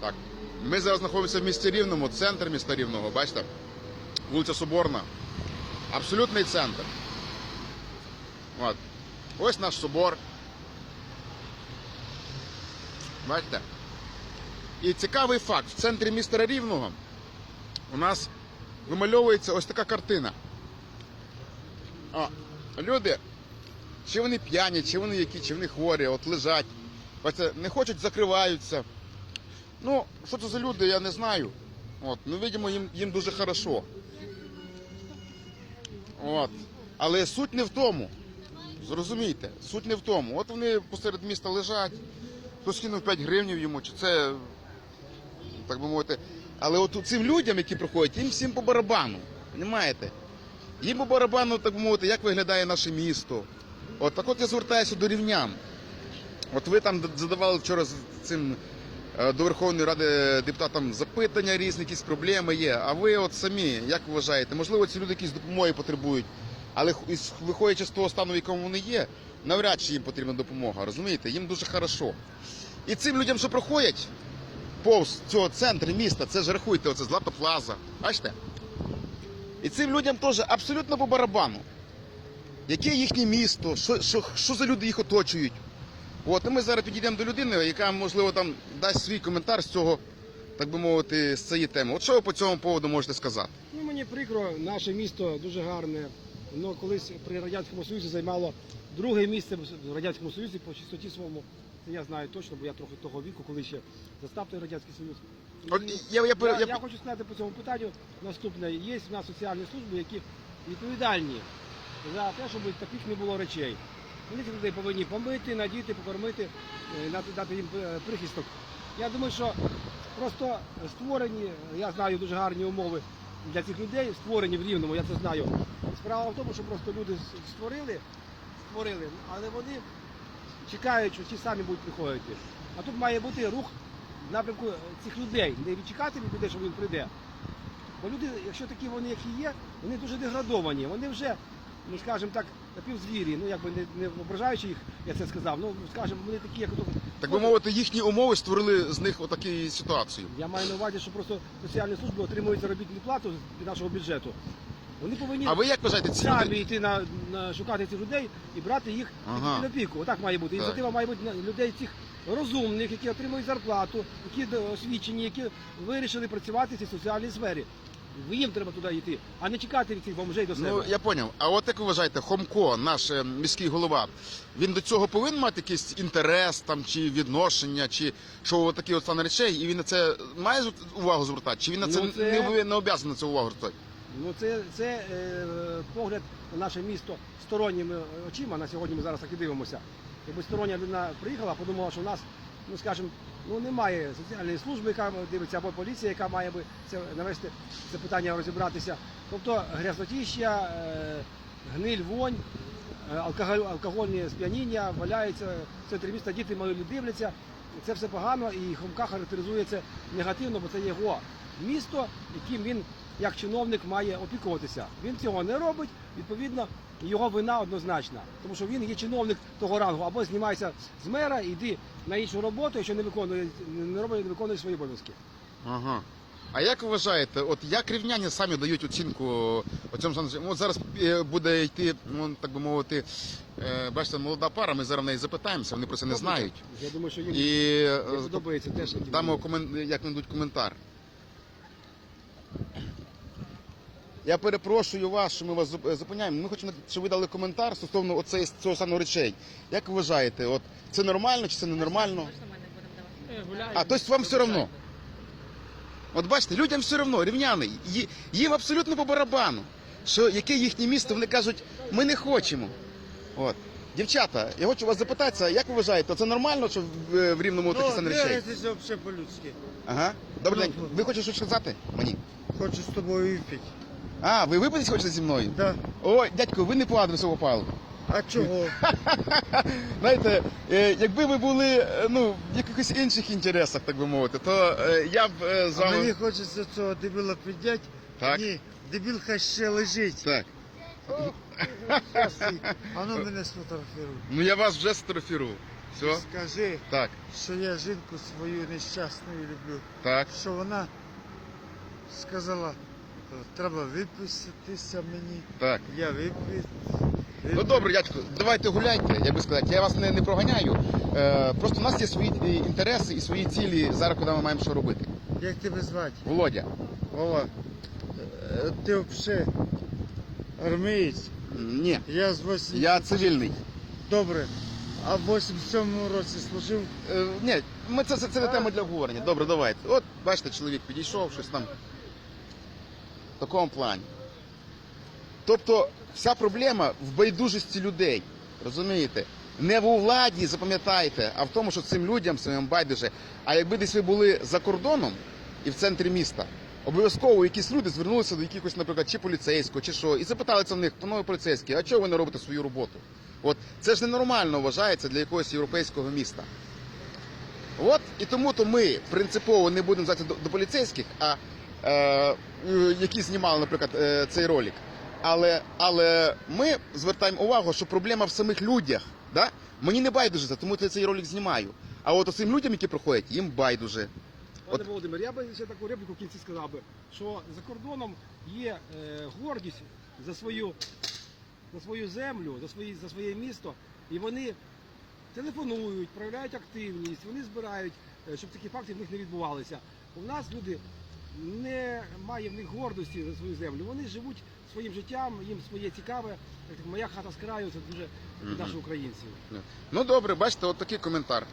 Так. Ми зараз знаходимося в місті Рівному, центр міста Рівного, бачите? Вулиця Соборна. Абсолютний центр. От. Ось наш собор. Бачите? І цікавий факт: в центрі міста Рівного у нас вимальовується ось така картина. А, люди, чи вони п'яні, чи вони які, чи вони хворі, от лежать. Бачите, не хочуть, закриваються. Ну, що це за люди, я не знаю. От, ну, видимо, їм, їм дуже хорошо. От. Але суть не в тому. Зрозумійте, суть не в тому. От вони посеред міста лежать, хтось кинув 5 гривнів йому, чи це, так би мовити. Але от цим людям, які приходять, їм всім по барабану. Понімаєте? Їм по барабану, так би мовити, як виглядає наше місто. От так от я звертаюся до рівнян. От ви там задавали вчора цим до Верховної Ради депутатам запитання різні, якісь проблеми є. А ви от самі як вважаєте? Можливо, ці люди якісь допомоги потребують, але виходячи з того стану, в якому вони є, навряд чи їм потрібна допомога. Розумієте? Їм дуже хорошо. І цим людям, що проходять повз цього центру міста, це ж рахуйте, оце Злата Плаза. Бачите? І цим людям теж абсолютно по барабану. Яке їхнє місто, що, що, що за люди їх оточують. От, і ми зараз підійдемо до людини, яка, можливо, там дасть свій коментар з цього, так би мовити, з цієї теми. От що ви по цьому поводу можете сказати? Ну, мені прикро, наше місто дуже гарне. Воно колись при Радянському Союзі займало друге місце в Радянському Союзі по чистоті своєму. Це я знаю точно, бо я трохи того віку, коли ще застав той Радянський Союз. От, я, я, я, я, я, я хочу сказати по цьому питанню наступне. Є в нас соціальні служби, які відповідальні за те, щоб таких не було речей. Вони цих людей повинні помити, надіти, покормити, е, дати, їм е, прихисток. Я думаю, що просто створені, я знаю дуже гарні умови для цих людей, створені в Рівному, я це знаю. Справа в тому, що просто люди створили, створили, але вони чекають, що ті самі будуть приходити. А тут має бути рух в напрямку е, цих людей, не відчекати від людей, що він прийде. Бо люди, якщо такі вони, які є, вони дуже деградовані. Вони вже, ну скажімо так, напівзвірі, ну якби не, не ображаючи їх, я це сказав, ну скажімо, вони такі, як ото- так би мовити, їхні умови створили з них отаку ситуацію. Я маю на увазі, що просто соціальні служби отримують заробітну плату з нашого бюджету. Вони повинні А ви як вважаєте, ці самі люди? йти на, на шукати цих людей і брати їх Ага. під опіку. Отак має бути. Так. Ініціатива має бути на людей цих розумних, які отримують зарплату, які освічені, які вирішили працювати в цій соціальній сфері. Їм треба туди йти, а не чекати від цих бомжей до себе. Ну я поняв. А от як ви вважаєте, Хомко, наш е, міський голова, він до цього повинен мати якийсь інтерес там чи відношення, чи що от такі от стан речей, і він на це має увагу звертати? Чи він на це, Ну, це- не, обов'я- не обов'язаний на це увагу звертати? Ну це, це е, погляд на наше місто сторонніми очима. На сьогодні ми зараз так і дивимося. Якби стороння людина приїхала, подумала, що у нас, ну скажімо, ну немає соціальної служби, яка дивиться, або поліція, яка має би це навести це питання розібратися. Тобто грязнотіща, е, гниль, вонь, е, алкоголь, алкогольні сп'яніння валяються в центрі міста, діти малюлі дивляться. Це все погано і Хомка характеризується негативно, бо це його місто, яким він як чиновник має опікуватися. Він цього не робить, відповідно, його вина однозначна. Тому що він є чиновник того рангу, або знімайся з мера, йди на іншу роботу, якщо не виконує, не робить, не виконує свої обов'язки. Ага. А як ви вважаєте, от як рівняні самі дають оцінку оцьому? От зараз е, буде йти, ну так би мовити, е, бачите, молода пара, ми зараз в неї запитаємося, вони про це не знають. Я думаю, що їм І е, подобається теж. дамо як надуть коментар. Я перепрошую вас, що ми вас зупиняємо. Ми хочемо, щоб ви дали коментар стосовно оцей, цього стану речей. Як ви вважаєте, от це нормально чи це ненормально? А тобто вам все одно? От бачите, людям все одно, рівняни, ї- їм абсолютно по барабану, що яке їхнє місто, вони кажуть, ми не хочемо. От. Дівчата, я хочу вас запитатися, як ви вважаєте, це нормально, що в, в рівному такі стан речей? Двигайтеся взагалі по-людськи. Ага. Добрий день. Ви хочете щось сказати мені? Хочу з тобою випити. А, ви випитись хочете зі мною? Да. Ой, дядько, ви не по адресу попали. А чого? Знаєте, е, якби ви були е, ну, в якихось інших інтересах, так би мовити, то е, я б з А мені хочеться цього дебіла підняти. Так. Ні, дебіл хай ще лежить. Так. Ти. А ну мене сфотографіруй. Ну я вас вже сфотографував. Все? Скажи, Так, що я жінку свою нещасною люблю. так. Що вона сказала, треба виписатися мені. Так. Я випис. Ну добре, дядько, давайте гуляйте, як би сказати. Я вас не, не проганяю. Е, просто у нас є свої е, інтереси і свої цілі зараз, куди ми маємо що робити. Як тебе звати? Володя. Вова, е, ти взагалі армієць. Ні. Я з 8... Я цивільний. Добре. А в 87-му році служив. Е, ні, ми це, це, це не тема для обговорення. Добре, давайте. От бачите, чоловік підійшов, щось там. Такому плані. Тобто, вся проблема в байдужості людей. Розумієте? Не в владі, запам'ятайте, а в тому, що цим людям своїм байдуже. А якби десь ви були за кордоном і в центрі міста, обов'язково якісь люди звернулися до якихось, наприклад, чи поліцейського, чи що, і запитали це в них, панове поліцейські, а чого ви не робите свою роботу? От це ж ненормально вважається для якогось європейського міста. От і тому то ми принципово не будемо звати до, до поліцейських, а які знімали, наприклад, е, цей ролик. Але, але ми звертаємо увагу, що проблема в самих людях. Да? Мені не байдуже, це, тому я цей ролик знімаю. А от цим людям, які проходять, їм байдуже. Пане Володимир, я би ще таку репліку в кінці сказав би, що за кордоном є е, гордість за свою, за свою землю, за, свої, за своє місто, і вони телефонують, проявляють активність, вони збирають, е, щоб такі факти в них не відбувалися. У нас люди не має в них гордості за свою землю. Вони живуть своїм життям, їм своє цікаве. Моя хата з краю це дуже наші українці. Ну добре, бачите, от такий коментар.